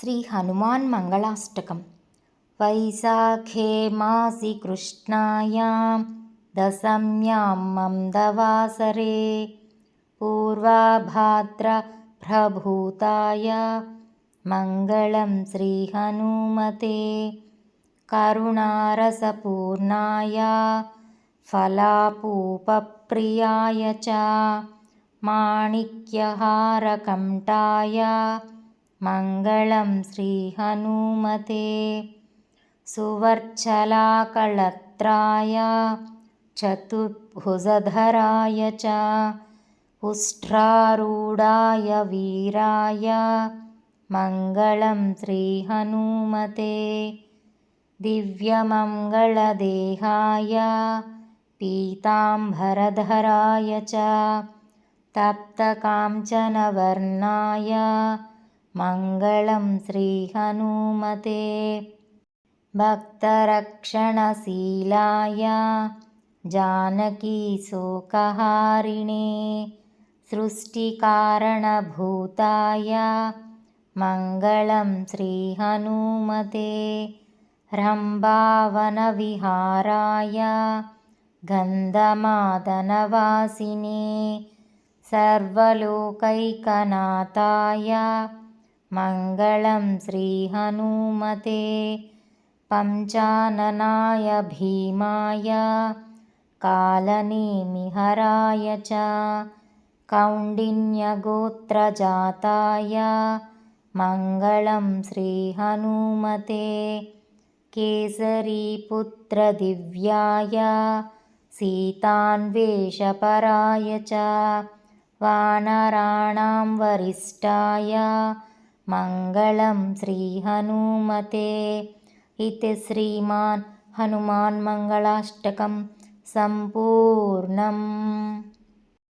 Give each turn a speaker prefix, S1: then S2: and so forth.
S1: श्रीहनुमान्मङ्गलाष्टकं वैशाखे मासि कृष्णायां दशम्यां मन्दवासरे पूर्वाभाद्रप्रभूताय मङ्गलं श्रीहनुमते। करुणारसपूर्णाय फलापूपप्रियाय च। माणिक्यहारकण्ठाय मङ्गलं श्रीहनुमते सुवर्चलाकळत्राय चतुर्भुजधराय च उष्ट्रारूढाय वीराय मङ्गलं श्रीहनुमते दिव्यमङ्गलदेहाय पीताम्बरधराय च तप्तकाञ्चनवर्णाय मङ्गलं श्रीहनुमते। भक्तरक्षणशीलाय जानकीशोकहारिणे सृष्टिकारणभूताय मङ्गलं श्रीहनुमते। रम्भावनविहाराय गन्धमादनवासिने सर्वलोकैकनाथाय मङ्गलं श्रीहनुमते। पञ्चाननाय भीमाय कालनेमिहराय च। कौण्डिन्यगोत्रजाताय मङ्गलं श्रीहनुमते। केसरीपुत्रदिव्याय सीतान्वेषपराय च। वानराणां वरिष्ठाय मङ्गलं श्रीहनुमते इति श्रीमान् हनुमान्मङ्गलाष्टकं सम्पूर्णम्